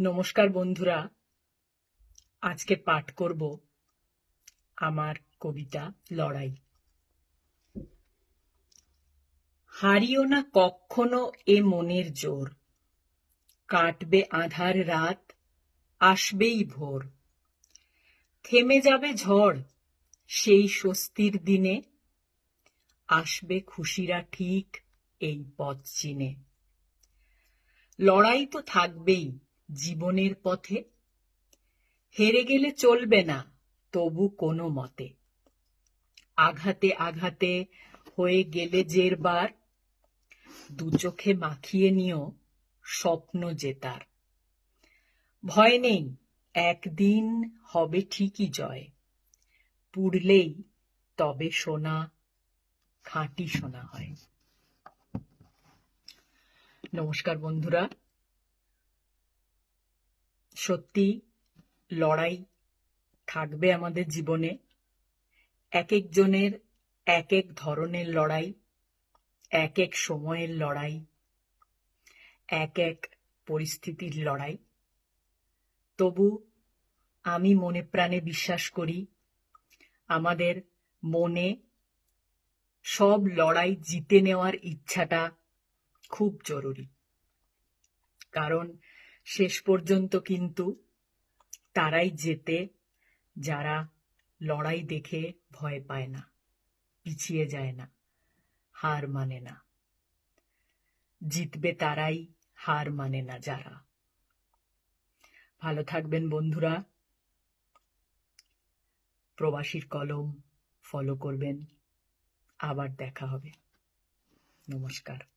নমস্কার বন্ধুরা। আজকে পাঠ করব আমার কবিতা লড়াই। হারিও না কখনো এ মনের জোর। কাটবে আধার রাত, আসবেই ভোর। থেমে যাবে ঝড় সেই স্বস্তির দিনে। আসবে খুশিরা ঠিক এই পথ চিনে। লড়াই তো থাকবেই জীবনের পথে? হেরে গেলে চলবে না, তবু কোনো মতে। আঘাতে আঘাতে হয়ে গেলে জেরবার দু চোখে মাখিয়ে নিও স্বপ্ন জেতার ভয় নেই, একদিন হবে ঠিকই জয়। পুড়লেই তবে সোনা, খাঁটি সোনা হয়। নমস্কার বন্ধুরা সত্যি লড়াই থাকবে আমাদের জীবনে। এক একজনের এক এক ধরনের লড়াই, এক এক সময়ের লড়াই, এক এক পরিস্থিতির লড়াই। তবু আমি মনে প্রাণে বিশ্বাস করি, আমাদের মনে সব লড়াই জিতে নেওয়ার ইচ্ছাটা খুব জরুরি। কারণ শেষ পর্যন্ত কিন্তু তারাই যেতে যারা লড়াই দেখে ভয় পায় না, পিছিয়ে যায় না, হার মানে না। জিতবে তারাই, হার মানে না যারা। ভালো থাকবেন বন্ধুরা। প্রবাসীর কলম ফলো করবেন। আবার দেখা হবে। নমস্কার।